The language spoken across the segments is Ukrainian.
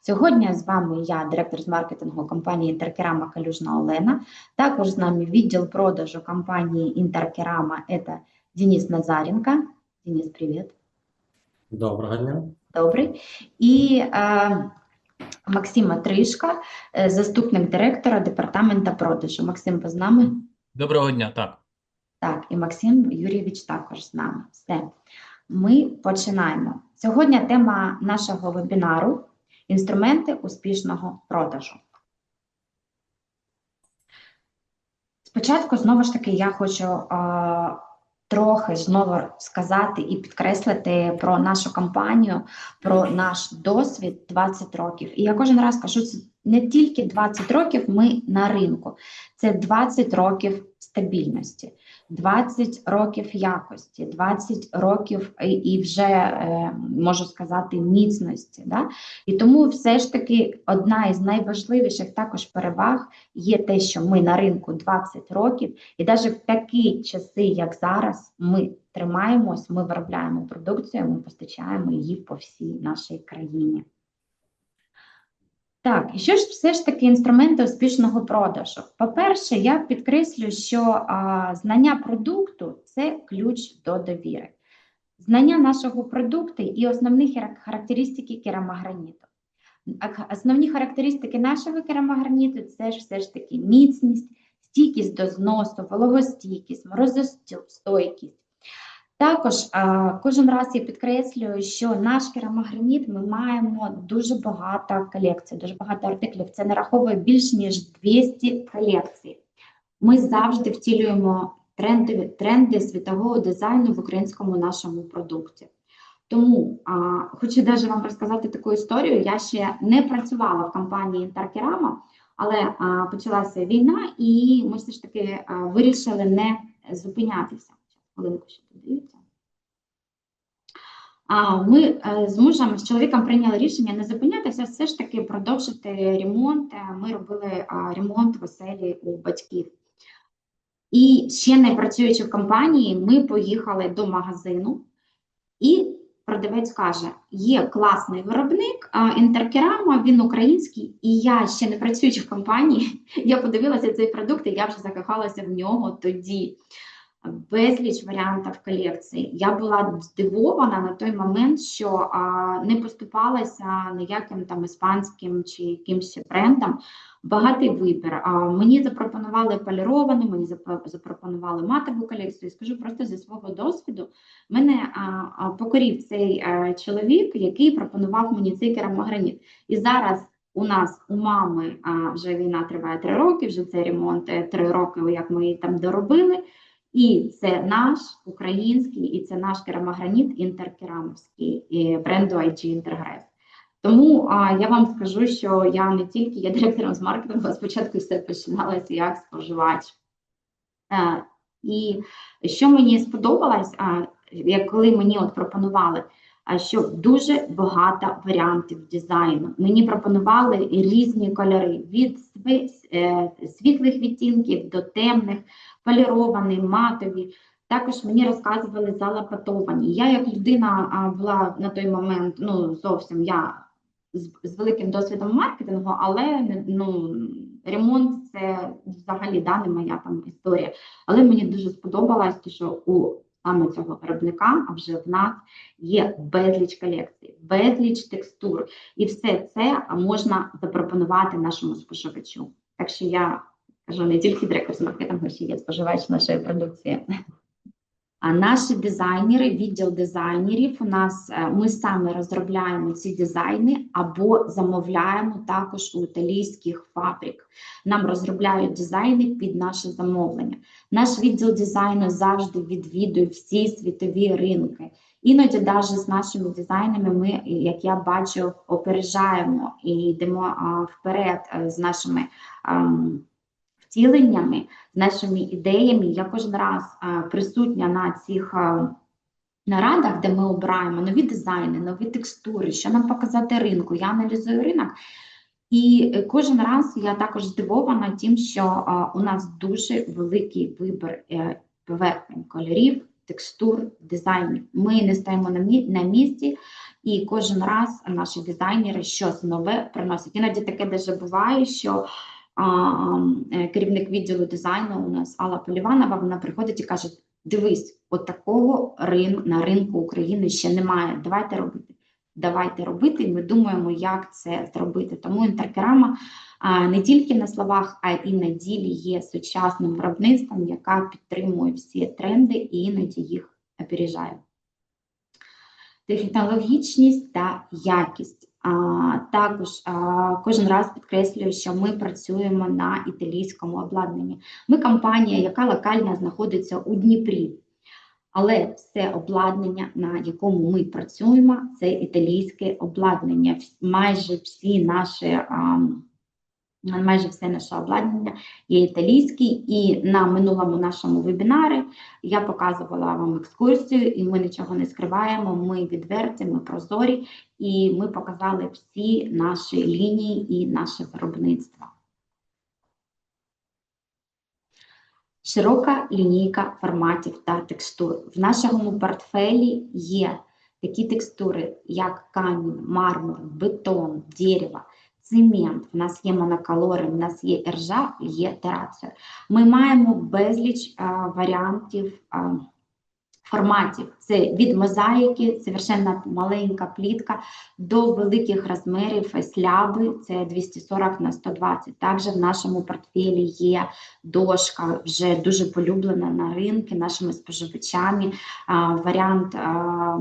Сьогодні з вами я, директор з маркетингу компанії Інтеркерама Калюжна Олена. Також з нами відділ продажу компанії Інтеркерама – це Денис Назаренко. Денис, привіт. Доброго дня. Добрий. І е, Максима Тришка, е, заступник директора департаменту продажу. Максим, ви з нами? Доброго дня, так. Так, і Максим Юрійович також з нами. Все. Ми починаємо. Сьогодні тема нашого вебінару інструменти успішного продажу. Спочатку, знову ж таки, я хочу а, трохи знову сказати і підкреслити про нашу компанію, про наш досвід 20 років. І я кожен раз кажу, це не тільки 20 років ми на ринку, це 20 років стабільності. 20 років якості, 20 років і, вже е, можу сказати міцності. Да? І тому все ж таки одна із найважливіших також переваг є те, що ми на ринку 20 років, і навіть в такі часи, як зараз, ми тримаємось, ми виробляємо продукцію, ми постачаємо її по всій нашій країні. Так, і що ж все ж таки інструменти успішного продажу? По-перше, я підкреслю, що а, знання продукту це ключ до довіри. Знання нашого продукту і основні характеристики керамограніту. Основні характеристики нашого керамограніту це ж все ж таки міцність, стійкість до зносу, вологостійкість, морозостойкість. Також кожен раз я підкреслюю, що наш керамограніт ми маємо дуже багато колекцій, дуже багато артиклів. Це нараховує більш ніж 200 колекцій. Ми завжди втілюємо тренди, тренди світового дизайну в українському нашому продукті. Тому а, хочу навіть вам розказати таку історію. Я ще не працювала в компанії Інтеркерама, але а, почалася війна, і ми все ж таки а, вирішили не зупинятися. Хвилинку ще подивіться. А ми е, з мужем, з чоловіком прийняли рішення не зупинятися, все ж таки продовжити ремонт. Е, Ми робили ремонт в оселі у батьків. І ще не працюючи в компанії, ми поїхали до магазину, і продавець каже: є класний виробник інтеркерама, він український, і я ще не працюючи в компанії, я подивилася цей продукт, і я вже закохалася в нього тоді безліч варіантів колекції. Я була здивована на той момент, що не поступалася ніяким там іспанським чи якимось брендом. Багатий вибір. Мені запропонували поліровану, мені запропонували матову колекцію. Скажу просто зі свого досвіду. Мене покорів цей а, чоловік, який пропонував мені цей керамограніт. І зараз у нас у мами вже війна триває три роки, вже цей ремонт е, три роки, як ми її там доробили. І це наш український, і це наш керамограніт інтеркерамовський бренду IG Інтергрес. Тому а, я вам скажу, що я не тільки є директором з маркетингу, а спочатку все починалося як споживач. А, і що мені сподобалось, а, як коли мені от пропонували, що дуже багато варіантів дизайну. Мені пропонували різні кольори від е, світлих відтінків до темних поліровані, матові. Також мені розказували за лапатовані. Я як людина була на той момент, ну зовсім я з, з великим досвідом маркетингу, але ну, ремонт це взагалі да, не моя там історія. Але мені дуже сподобалось, що у саме цього виробника, а вже в нас є безліч колекцій, безліч текстур, і все це можна запропонувати нашому споживачу. Так що я кажу не тільки директор з ще є споживач нашої продукції. А наші дизайнери, відділ дизайнерів, у нас е, ми саме розробляємо ці дизайни або замовляємо також у італійських фабрик. Нам розробляють дизайни під наше замовлення. Наш відділ дизайну завжди відвідує всі світові ринки. Іноді, навіть з нашими дизайнами, ми, як я бачу, опережаємо і йдемо вперед е, з нашими ам, втіленнями, нашими ідеями. Я кожен раз а, присутня на цих а, нарадах, де ми обираємо нові дизайни, нові текстури, що нам показати ринку. Я аналізую ринок. І е, кожен раз я також здивована тим, що а, у нас дуже великий вибір е, поверхень кольорів, текстур, дизайнів. Ми не стоїмо на, мі- на місці, і кожен раз наші дизайнери щось нове приносять. Іноді таке даже буває, що е, керівник відділу дизайну у нас Алла Поліванова, вона приходить і каже: дивись, от такого рин, на ринку України ще немає. Давайте робити. Давайте робити, і ми думаємо, як це зробити. Тому інтеркерама не тільки на словах, а і на ділі є сучасним виробництвом, яка підтримує всі тренди і іноді їх опережає. Технологічність та якість. Також кожен раз підкреслюю, що ми працюємо на італійському обладнанні. Ми компанія, яка локально знаходиться у Дніпрі. Але все обладнання, на якому ми працюємо, це італійське обладнання. Майже всі наші, майже все наше обладнання є італійське, і на минулому нашому вебінарі я показувала вам екскурсію, і ми нічого не скриваємо. Ми відверті, ми прозорі, і ми показали всі наші лінії і наше виробництво. Широка лінійка форматів та текстур. В нашому портфелі є такі текстури, як камінь, мармур, бетон, дерево, цемент. В нас є моноколори, в нас є іржа, є терація. Ми маємо безліч а, варіантів а, форматів. Це від мозаїки, совершенно маленька плітка, до великих розмірів сляби, це 240 на 120. Також в нашому портфелі є дошка, вже дуже полюблена на ринку нашими споживачами. А, Варіант а,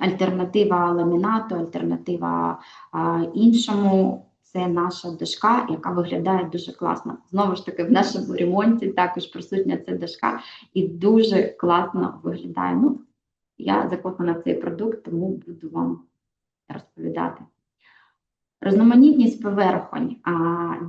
альтернатива ламінату, альтернатива а, іншому. Це наша дошка, яка виглядає дуже класно. Знову ж таки, в нашому ремонті також присутня ця дошка і дуже класно виглядає. Ну, я закохана в цей продукт, тому буду вам розповідати. Різноманітність поверхонь. А,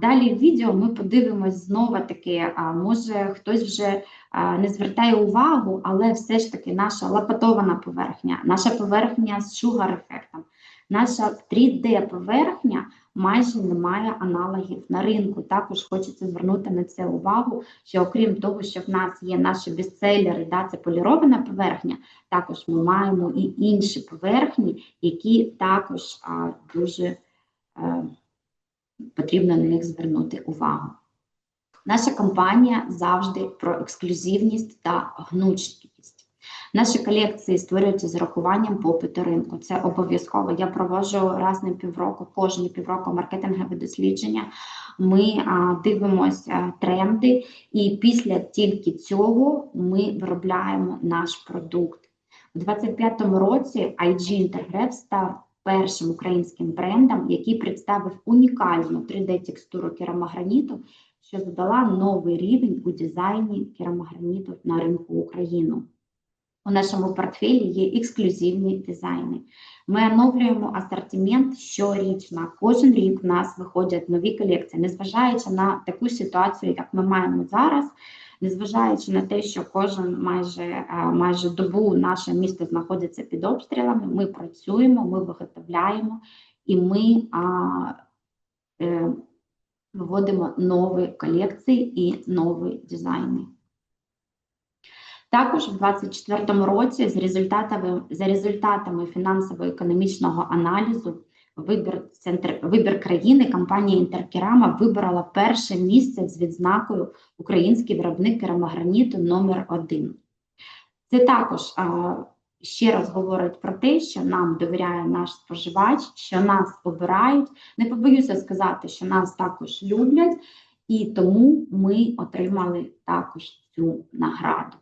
далі в відео ми подивимось знову таки, а, може хтось вже а, не звертає увагу, але все ж таки наша лапатована поверхня, наша поверхня з шугар-ефектом, наша 3D-поверхня майже не має аналогів на ринку. Також хочеться звернути на це увагу, що окрім того, що в нас є наші бестселери, да, це полірована поверхня, також ми маємо і інші поверхні, які також а, дуже е, потрібно на них звернути увагу. Наша компанія завжди про ексклюзивність та гнучкість. Наші колекції створюються з урахуванням попиту ринку. Це обов'язково. Я проводжу раз на півроку, кожні півроку маркетингове дослідження. Ми дивимося тренди, і після тільки цього ми виробляємо наш продукт. У 2025 році IG Intergraph став першим українським брендом, який представив унікальну 3D-текстуру керамограніту, що задала новий рівень у дизайні керамограніту на ринку України. У нашому портфелі є ексклюзивні дизайни. Ми оновлюємо асортимент щорічно. Кожен рік в нас виходять нові колекції, незважаючи на таку ситуацію, як ми маємо зараз, незважаючи на те, що кожен майже, е, майже добу наше місто знаходиться під обстрілами, ми працюємо, ми виготовляємо і ми а, е, виводимо нові колекції і нові дизайни. Також у 2024 році з результатами, за результатами фінансово-економічного аналізу вибір, центр, вибір країни компанія Інтеркерама вибрала перше місце з відзнакою Український виробник керамограніту номер 1 Це також а, ще раз говорить про те, що нам довіряє наш споживач, що нас обирають. Не побоюся сказати, що нас також люблять, і тому ми отримали також цю награду.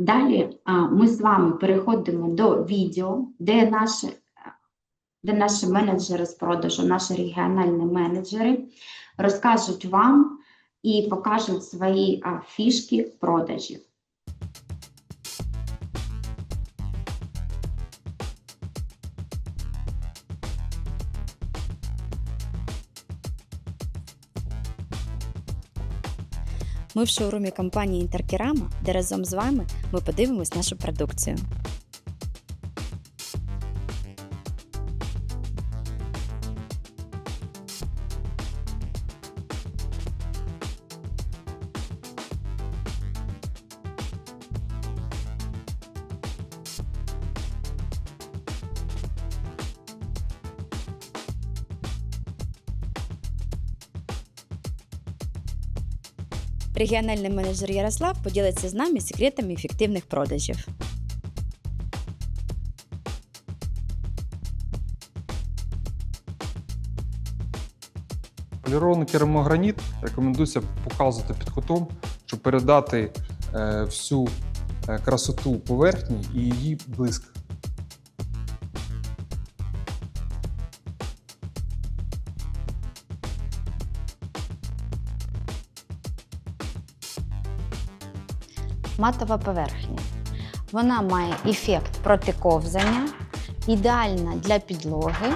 Далі ми з вами переходимо до відео, де наші, де наші менеджери з продажу, наші регіональні менеджери розкажуть вам і покажуть свої фішки продажів. Ми в шоурумі компанії Інтеркерама, де разом з вами ми подивимось нашу продукцію. Регіональний менеджер Ярослав поділиться з нами секретами ефективних продажів. Полірований керамограніт рекомендується показувати під кутом, щоб передати е, всю е, красоту поверхні і її блиск. Матова поверхня. Вона має ефект протиковзання, ідеальна для підлоги.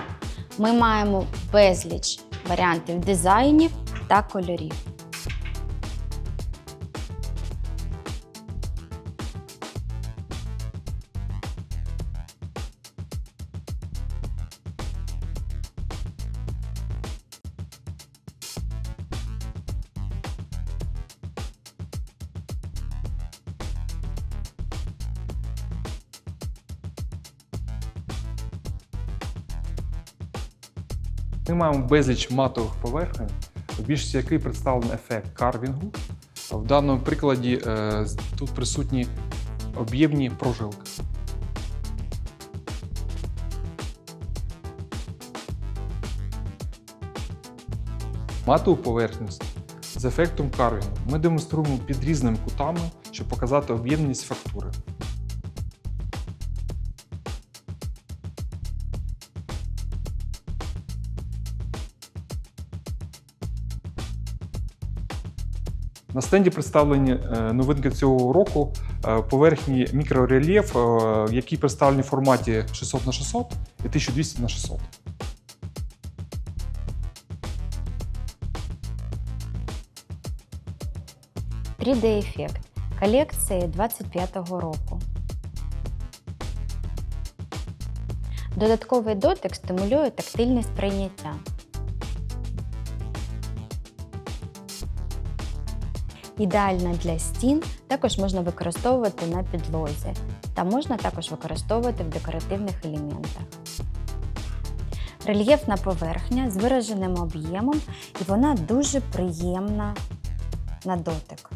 Ми маємо безліч варіантів дизайнів та кольорів. Ми маємо безліч матових поверхень, в більшості який представлений ефект карвінгу. В даному прикладі е, тут присутні об'ємні прожилки. Матову поверхність з ефектом карвінгу ми демонструємо під різними кутами, щоб показати об'ємність фактури. Стенді представлені е, новинки цього року. е, Поверхні мікрорельєф, е, які представлені в форматі 600 на 600 і 1200 на 600. – 3D-ефект колекції 25-го року. Додатковий дотик стимулює тактильне сприйняття. Ідеальна для стін, також можна використовувати на підлозі та можна також використовувати в декоративних елементах. Рельєфна поверхня з вираженим об'ємом і вона дуже приємна на дотик.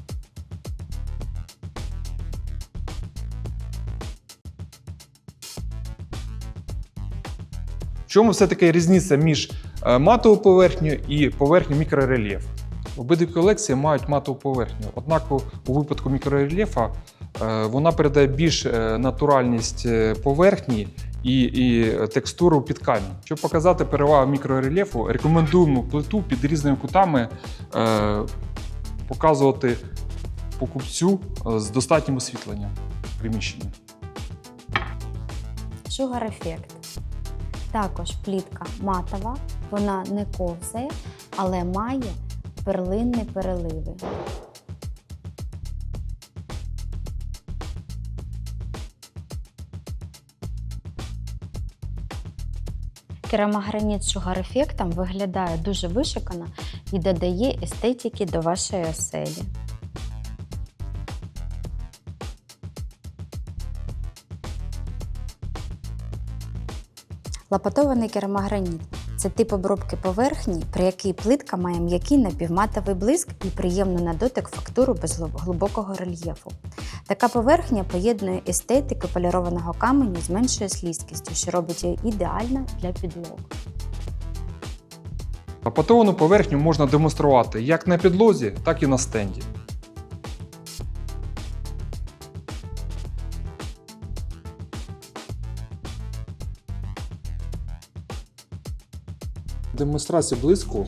В чому все-таки різниця між е, матовою поверхнею і поверхнею мікрорельєф? Обидві колекції мають матову поверхню, однак у випадку мікрорельєфа е, вона передає більш е, натуральність е, поверхні і, і текстуру під камінь. Щоб показати перевагу мікрорельєфу, рекомендуємо плиту під різними кутами показувати покупцю з достатнім освітленням приміщення. Sugar ефект. Також плітка матова, вона не ковзає, але має перлинні переливи. Керамограніт з шугар ефектом виглядає дуже вишикано і додає естетики до вашої оселі. Лапатований керамограніт це тип обробки поверхні, при якій плитка має м'який напівматовий блиск і приємну на дотик фактуру без глибокого рельєфу. Така поверхня поєднує естетику полірованого каменю з меншою слізкістю, що робить її ідеально для підлог. Лапатовану поверхню можна демонструвати як на підлозі, так і на стенді. Демонстрація блиску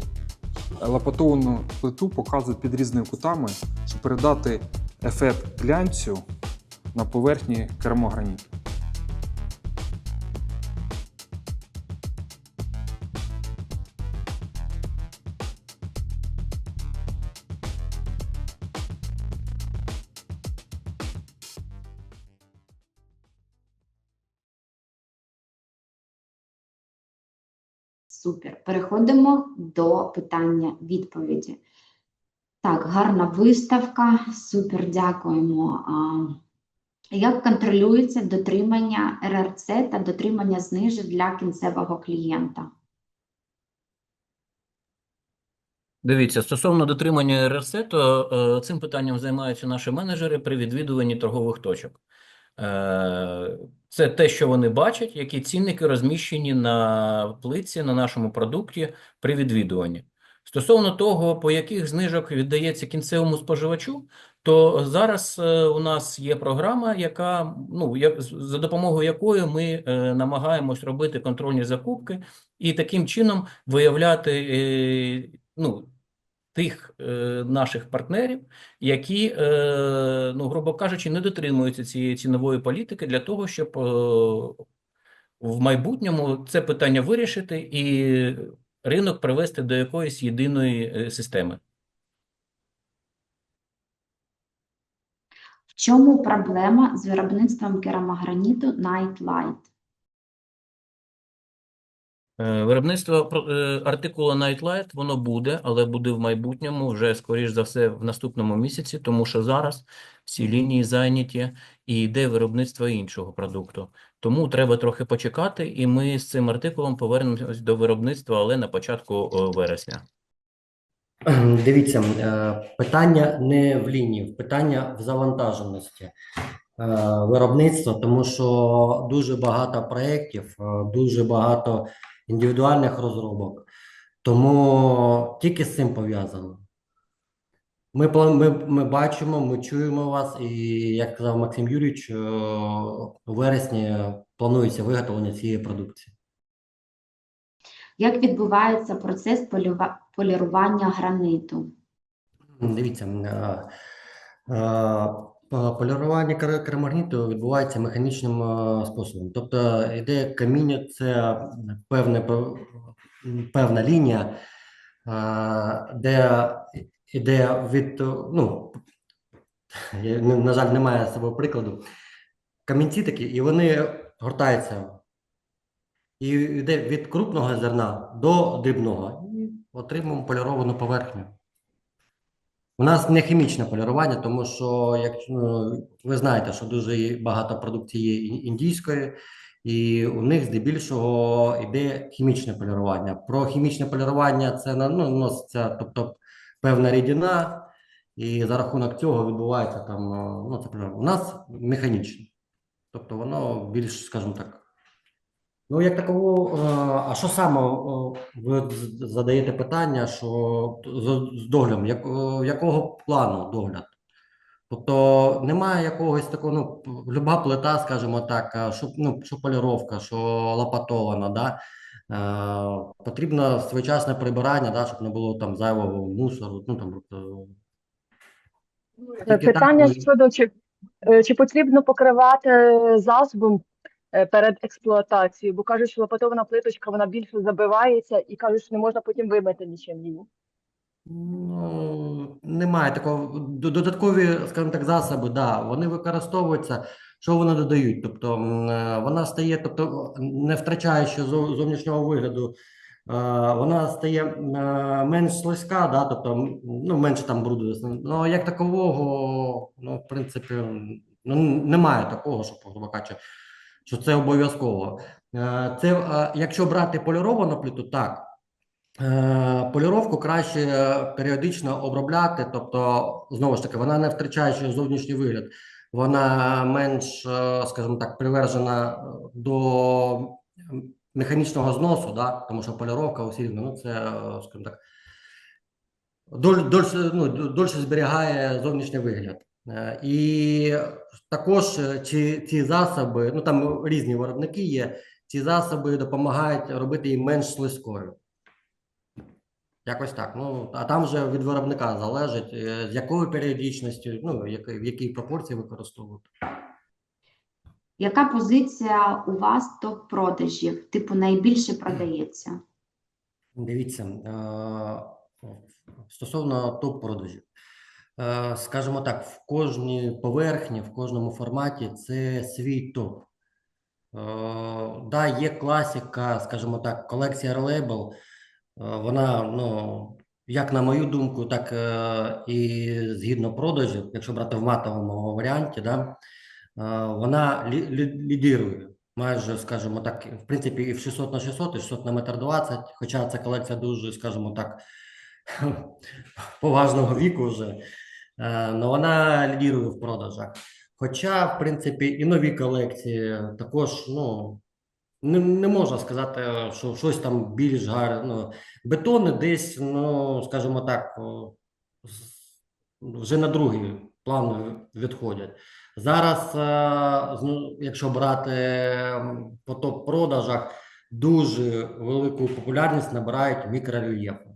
лапатовану плиту показують під різними кутами, щоб передати ефект глянцю на поверхні керамограніту. Супер. Переходимо до питання відповіді. Так, гарна виставка. Супер, дякуємо. Як контролюється дотримання РРЦ та дотримання знижок для кінцевого клієнта? Дивіться, стосовно дотримання РРС, то е, цим питанням займаються наші менеджери при відвідуванні торгових точок. Е, це те, що вони бачать, які цінники розміщені на плитці, на нашому продукті при відвідуванні. Стосовно того, по яких знижок віддається кінцевому споживачу, то зараз е, у нас є програма, яка, ну, як, за допомогою якої ми е, намагаємось робити контрольні закупки і таким чином виявляти ну, тих е, наших партнерів, які, е, ну, грубо кажучи, не дотримуються цієї цінової політики для того, щоб е, в майбутньому це питання вирішити і ринок привести до якоїсь єдиної е, системи. В чому проблема з виробництвом керамограніту Night Light? Е, Виробництво про- е, артикула Nightlight, воно буде, але буде в майбутньому, вже скоріш за все в наступному місяці, тому що зараз всі лінії зайняті і йде виробництво іншого продукту. Тому треба трохи почекати, і ми з цим артикулом повернемось до виробництва, але на початку е, вересня. Дивіться, е, питання не в лінії, питання в завантаженості е, виробництва, тому що дуже багато проєктів, е, дуже багато індивідуальних розробок. Тому тільки з цим пов'язано. Ми, ми, ми бачимо, ми чуємо вас, і як казав Максим Юрійович, е, у вересні планується виготовлення цієї продукції. Як відбувається процес полірування граниту? Дивіться, е, е, полірування кер- відбувається механічним е, способом. Тобто ідея каміння це певне, певна лінія, е, де іде від, е, ну, на жаль, немає з собою прикладу. Камінці такі, і вони гортаються. І йде від крупного зерна до дрібного. І отримуємо поліровану поверхню. У нас не хімічне полірування, тому що як ну, ви знаєте, що дуже багато продукції індійської, і у них здебільшого йде хімічне полірування. Про хімічне полірування це ну, носиться, тобто певна рідина, і за рахунок цього відбувається там, ну, це у нас механічне. Тобто воно більш, скажімо так. Ну, як такого, е, а що саме е, ви задаєте питання, що з, доглядом, як, е, якого плану догляд? Тобто немає якогось такого, ну, люба плита, скажімо так, що, ну, що поліровка, що лопатована, да? Е, потрібно своєчасне прибирання, да, щоб не було там зайвого мусору, ну, там, Питання так щодо чи, чи потрібно покривати засобом перед експлуатацією, бо кажуть, що лопатована плиточка вона більше забивається і кажуть, що не можна потім вимити нічим її. Ну, немає такого. Додаткові, скажімо так, засоби, да, вони використовуються. Що вони додають? Тобто е, вона стає, тобто не втрачаючи зовнішнього вигляду, е, вона стає е, менш слизька, да, тобто ну, менше там бруду. Ну, як такового, ну, в принципі, ну, немає такого, що, кажучи, що це обов'язково. Е, Це, е, якщо брати поліровану плиту, так. Е, Поліровку краще періодично обробляти, тобто, знову ж таки, вона не втрачаючи зовнішній вигляд, вона менш, скажімо так, привержена до механічного зносу, да? тому що поліровка усі, ну, це, скажімо так, дольше, ну, дольше зберігає зовнішній вигляд. Е, І також е, ці, ці засоби, ну там різні виробники є, ці засоби допомагають робити її менш слизькою. Якось так. Ну, а там вже від виробника залежить, е, з якою періодичністю, ну, в якій пропорції використовувати. Яка позиція у вас топ-продажів? Типу найбільше продається? Дивіться, стосовно топ-продажів. Е, Скажімо так, в кожній поверхні, в кожному форматі це свій топ. Е, Да, є класика, скажімо так, колекція Relabel. Е, Вона, ну, як на мою думку, так і згідно продажів, якщо брати в матовому варіанті, да, вона лі- лі- лідирує. Майже, скажімо так, в принципі, і в 600 на 600, і 600 на метр 20, хоча ця колекція дуже, скажімо так, поважного віку вже, е, але вона лідірує в продажах. Хоча, в принципі, і нові колекції також, ну, не, не можна сказати, що щось там більш гарне. Ну, бетони десь, ну, скажімо так, вже на другий план відходять. Зараз, е, якщо брати по топ-продажах, дуже велику популярність набирають мікрорельєфи.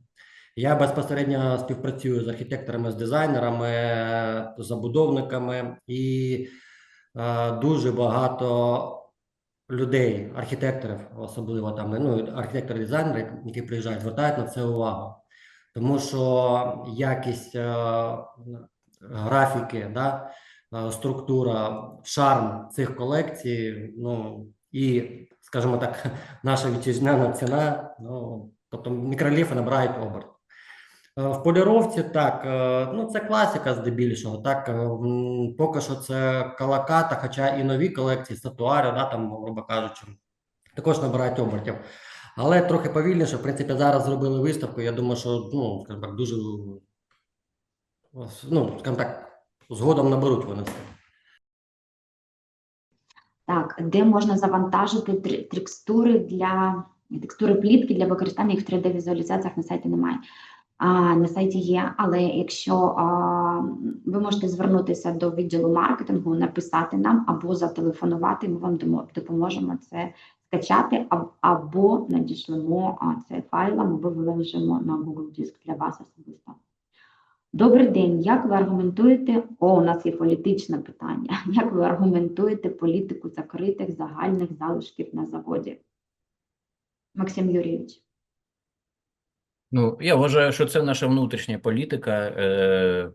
Я безпосередньо співпрацюю з архітекторами, з дизайнерами, забудовниками і е, дуже багато людей, архітекторів, особливо там, ну, архітектори-дизайнери, які приїжджають, звертають на це увагу. Тому що якість е, графіки, да, е, структура, шарм цих колекцій, ну і, скажімо так, наша вітчизняна ціна, ну, тобто мікрорельєфи набирають оберт. Е, В поліровці так, е, ну це класика здебільшого. Так, е, поки що це калаката, хоча і нові колекції, статуари, да, там, грубо кажучи, також набирають обертів. Але трохи повільніше. В принципі, зараз зробили виставку. Я думаю, що ну, скажімо так, дуже ну, скажімо так, згодом наберуть вони це. Так, де можна завантажити текстури для текстури плітки для використання їх в 3D-візуалізаціях на сайті немає. На сайті є, але якщо ви можете звернутися до відділу маркетингу, написати нам або зателефонувати, ми вам допоможемо це скачати, або надішлемо а, це файлом, або виложимо на Google Диск для вас особисто. Добрий день. Як ви аргументуєте? О, у нас є політичне питання. Як ви аргументуєте політику закритих загальних залишків на заводі? Максим Юрійович. Ну, я вважаю, що це наша внутрішня політика, е,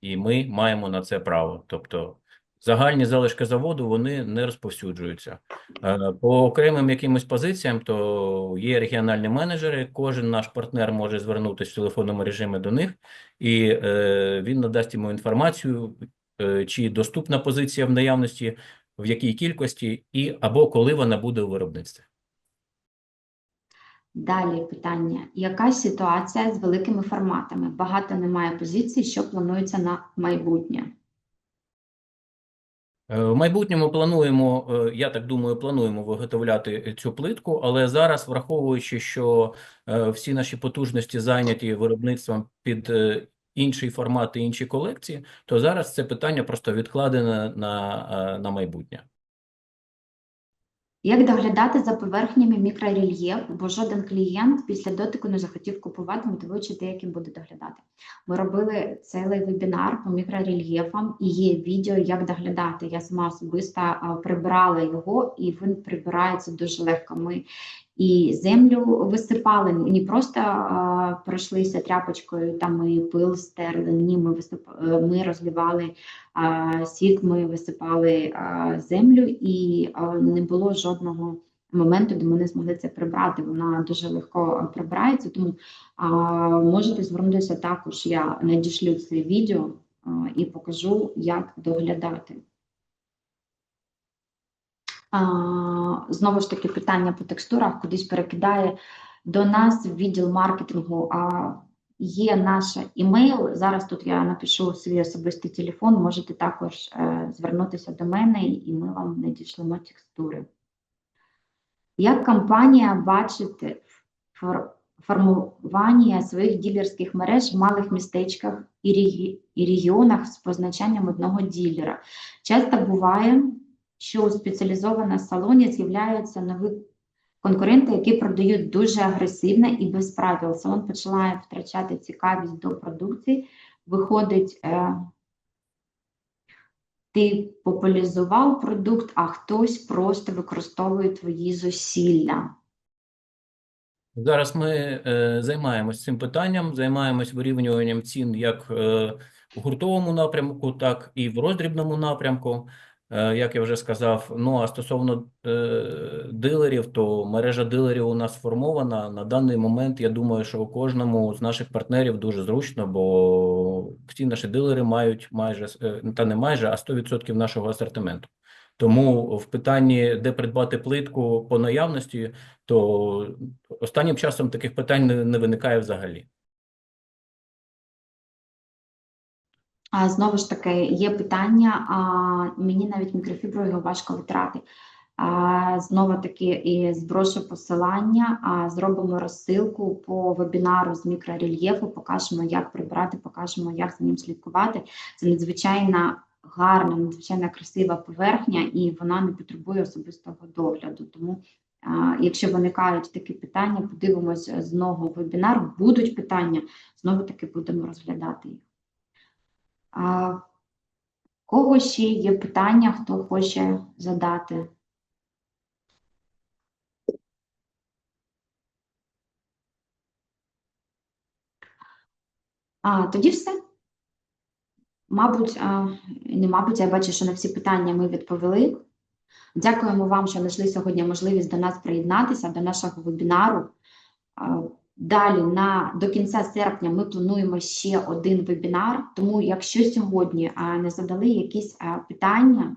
і ми маємо на це право. Тобто загальні залишки заводу вони не розповсюджуються. Е, по окремим якимось позиціям, то є регіональні менеджери, кожен наш партнер може звернутися в телефонному режимі до них, і е, він надасть йому інформацію, е, чи доступна позиція в наявності, в якій кількості, і або коли вона буде у виробництві. Далі питання. Яка ситуація з великими форматами? Багато немає позицій, що планується на майбутнє. Е, В майбутньому плануємо, е, я так думаю, плануємо виготовляти цю плитку, але зараз, враховуючи, що е, всі наші потужності зайняті виробництвом під е, інший формат і інші колекції, то зараз це питання просто відкладене на, на майбутнє. Як доглядати за поверхнями мікрорельєф, бо жоден клієнт після дотику не захотів купувати, мотивуючи те, яким буде доглядати. Ми робили цілий вебінар по мікрорельєфам і є відео, як доглядати. Я сама особисто прибирала його, і він прибирається дуже легко. Ми і землю висипали, не просто а, пройшлися тряпочкою, там ми пил стерли. Ні, ми висип... е, ми розливали а, сік, ми висипали а, землю, і а, не було жодного моменту, де ми не змогли це прибрати. Вона дуже легко прибирається, тому а, можете звернутися також. Я надішлю це відео а, і покажу, як доглядати. Знову ж таки, питання по текстурах кудись перекидає до нас в відділ маркетингу. А, є наш імейл. Зараз тут я напишу свій особистий телефон. Можете також е, звернутися до мене, і ми вам надішлемо текстури. Як компанія бачить формування своїх ділерських мереж в малих містечках і, регіонах з позначанням одного ділера? Часто буває, що у спеціалізованому салоні з'являються нові конкуренти, які продають дуже агресивно і без правил. Салон починає втрачати цікавість до продукції. Виходить, е, ти популяризував продукт, а хтось просто використовує твої зусилля. Зараз ми е, займаємось цим питанням, займаємось вирівнюванням цін як е, в гуртовому напрямку, так і в роздрібному напрямку. Е, як я вже сказав, ну а стосовно е, дилерів, то мережа дилерів у нас сформована. На даний момент я думаю, що у кожному з наших партнерів дуже зручно, бо всі наші дилери мають майже е, та не майже, а 100% нашого асортименту. Тому в питанні, де придбати плитку по наявності, то останнім часом таких питань не, не виникає взагалі. А знову ж таки, є питання, а мені навіть мікрофіброю його важко витрати. А, знову таки, і зброшу посилання, а зробимо розсилку по вебінару з мікрорельєфу, покажемо, як прибрати, покажемо, як за ним слідкувати. Це надзвичайно гарна, надзвичайно красива поверхня, і вона не потребує особистого догляду. Тому, а, якщо виникають такі питання, подивимось знову вебінар. Будуть питання, знову таки будемо розглядати їх. Кого ще є питання, хто хоче задати? А, тоді все. Мабуть, не мабуть, я бачу, що на всі питання ми відповіли. Дякуємо вам, що знайшли сьогодні можливість до нас приєднатися, до нашого вебінару. Далі на до кінця серпня ми плануємо ще один вебінар. Тому, якщо сьогодні не задали якісь питання,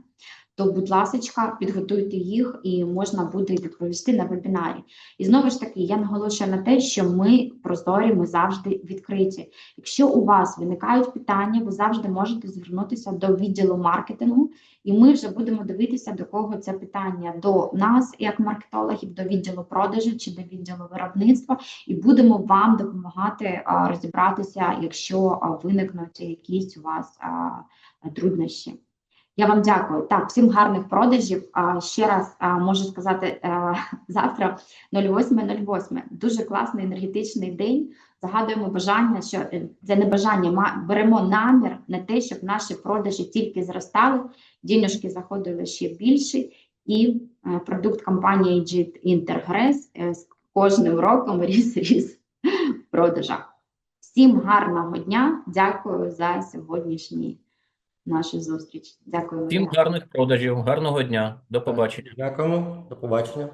то, будь ласка, підготуйте їх і можна буде відповісти на вебінарі. І знову ж таки, я наголошую на те, що ми прозорі, ми завжди відкриті. Якщо у вас виникають питання, ви завжди можете звернутися до відділу маркетингу, і ми вже будемо дивитися, до кого це питання до нас, як маркетологів, до відділу продажу чи до відділу виробництва, і будемо вам допомагати розібратися, якщо виникнуть якісь у вас труднощі. Я вам дякую. Так, всім гарних продажів. А, ще раз а, можу сказати а, завтра 08.08. Дуже класний енергетичний день. Загадуємо бажання, що е, це не бажання, ма- беремо намір на те, щоб наші продажі тільки зростали, дінюшки заходили ще більше, і е, продукт компанії JIT Intergress е, з кожним роком ріс ріс в. Всім гарного дня. Дякую за сьогоднішній нашу зустріч. Дякую. Всім гарних продажів, гарного дня, до побачення. Дякуємо, до побачення.